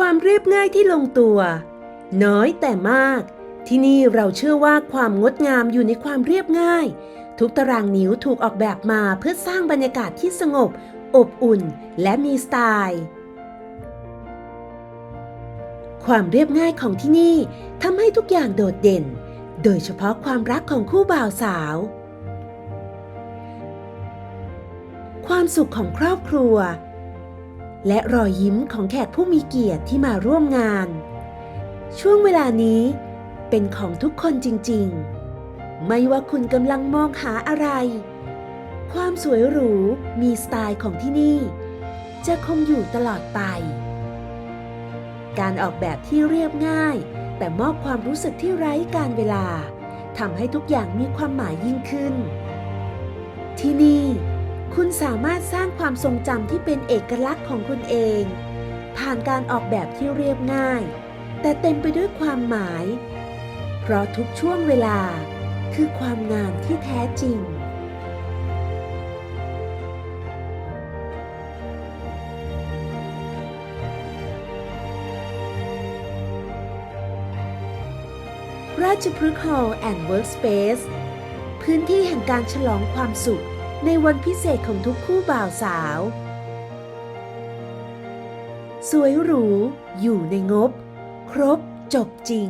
ความเรียบง่ายที่ลงตัว น้อยแต่มาก ที่นี่เราเชื่อว่าความงดงามอยู่ในความเรียบง่าย ทุกตารางนิ้วถูกออกแบบมาเพื่อสร้างบรรยากาศที่สงบ อบอุ่น และมีสไตล์ความเรียบง่ายของที่นี่ทำให้ทุกอย่างโดดเด่น โดยเฉพาะความรักของคู่บ่าวสาว ความสุขของครอบครัว และรอยยิ้มของแขกผู้มีเกียรติที่มาร่วมงาน ช่วงเวลานี้เป็นของทุกคนจริงๆ ไม่ว่าคุณกำลังมองหาอะไร ความสวยหรูมีสไตล์ของที่นี่ จะคงอยู่ตลอดไป การออกแบบที่เรียบง่าย แต่มอบความรู้สึกที่ไร้การเวลาทำให้ทุกอย่างมีความหมายยิ่งขึ้น ที่นี่ คุณสามารถสร้างความทรงจำที่เป็นเอกลักษณ์ของคุณเอง ผ่านการออกแบบที่เรียบง่าย แต่เต็มไปด้วยความหมาย เพราะทุกช่วงเวลาคือความงามที่แท้จริง ราชพฤกษ์ Hall and Workspace พื้นที่แห่งการฉลองความสุข ในวันพิเศษของทุกคู่บ่าวสาว สวยหรู อยู่ในงบ ครบจบจริง